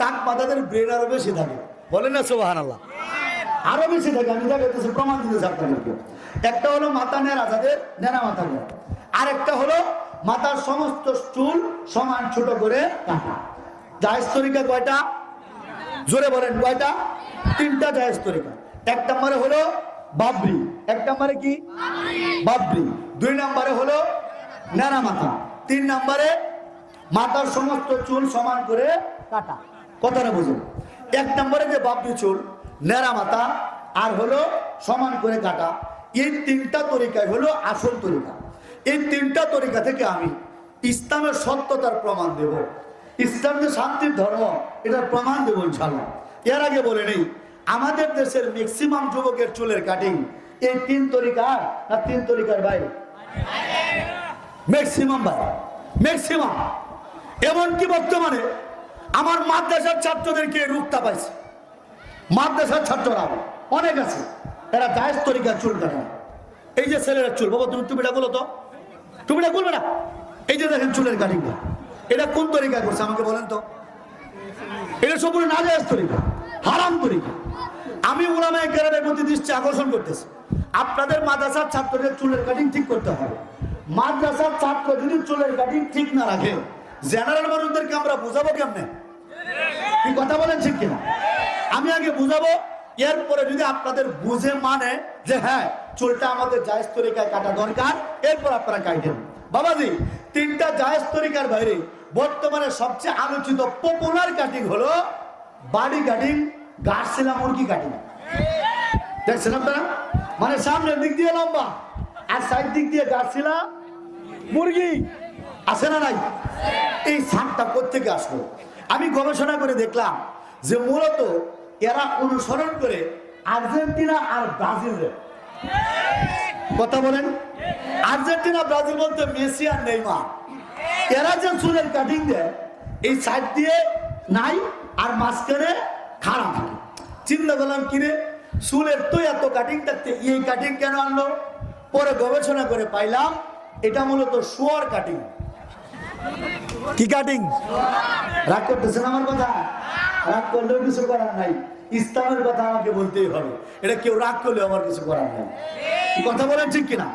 টাক পাতাদের ব্রেন আরও বেশি থাকে। বলেন না সোহান আল্লাহ আরও বেশি থাকে, আমি দেখাইতেছি প্রমাণ দিতেছি আপনাদেরকে। একটা হলো মাথা নেড়া যাদের নেড়া মাথা নেড়া আরেকটা হলো মাথার সমস্ত চুল সমান ছোট করে কাটা। জাহেজ তরিকা কয়টা? জোরে বলেন, কয়টা? তিনটা জাহেজ তরিকা এক নম্বরে হলো বাবরি। এক নম্বরে কি? বাবরি। দুই নম্বরে হলো নেড়া মাথা। তিন নম্বরে মাথার সমস্ত চুল সমান করে কাটা। কথাটা বুঝুন। এক নম্বরে যে বাবরি চুল নেড়া মাথা, আর হলো সমান করে কাটা। এই তিনটা তরিকায় হলো আসল তরিকা। এই তিনটা তরিকা থেকে আমি ইসলামের সত্যতার প্রমাণ দেব। ইসলাম যে শান্তির ধর্ম, এটার প্রমাণ দেব ইনশাল্লাহ এর আগে বলে নেই, আমাদের দেশের ম্যাক্সিমাম যুবকের চুলের কাটিং এই তিন তরিকার না তিন তরিকার বাইরে? ম্যাক্সিমাম বাইরে। ম্যাক্সিমাম এমনকি বর্তমানে আমার মাদ্রাসার ছাত্রদেরকে রূপটা পাইছে। মাদ্রাসার ছাত্ররা অনেক আছে। এরা দায়ের তরিকার চুল কাটে এই যে ছেলেরা চুল, বাবা, তুমি টুপিটা বলো তো। টুপিটা বলবে না? এই যে দেখেন চুলের কাটিংটা এটা কোন তরিকা করছে আমাকে বলেন তো? এটা সম্পূর্ণ নাজায়জ তরিকা, হারাম তরিকা। আমি ওলামায় কেরামের প্রতি দৃষ্টি আকর্ষণ করতেছি। আপনাদের মাদ্রাসার ছাত্রদের চুলের কাটিং ঠিক করতে হবে। মাদ্রাসার ছাত্র যদি চুলের কাটিং ঠিক না রাখে জেনারেল মানুষদেরকে আমরা বুঝাবো কেমনে? কি কথা বলেন ঠিক কিনা? আমি আগে বুঝাবো, এরপরে যদি আপনাদের বুঝে মানে যে হ্যাঁ চুলটা আমাদের জায়েজ তরিকায় কাটা দরকার, এরপর আপনারা কাটেন বাবাজি, তিনটা জায়েজ তরিকার বাইরে বর্তমানে সবচেয়ে আলোচিত পপুলার কাটিং হলো বাড়ি কাটিং গাছছিলা মুরগি কাটিং দেখছেন আপনারা? মানে সামনের দিক দিয়ে লম্বা, আর সাইড দিক দিয়ে গাছছিলা মুরগি। আছে না নাই? এই সাপটা কোথেকে আসলো? আমি গবেষণা করে দেখলাম যে মূলত এরা অনুসরণ করে আর্জেন্টিনা আর ব্রাজিলের। কথা বলেন? আর্জেন্টিনা, ব্রাজিল বলতে মেসি আর নেইমার। এরা যে চুলের কাটিং দেয়, এই সাইড দিয়ে নাই আর মাঝখানে খাড়া থাকে। চিন্তা করলাম, কিরে, চুলের তো এত কাটিং থাকতে, এই কাটিং কেন আনলো? পরে গবেষণা করে পাইলাম, এটা মূলত শুয়ার কাটিং কি কাটিং? রাগ করতেছেন আমার কথা? রাগ করলেও কিছু করার নাই। ইসলামের কথা আমাকে বলতেই হবে। এটা কেউ রাগ করলেও আমার কিছু করার নাই। কথা বলেন ঠিক কিনা?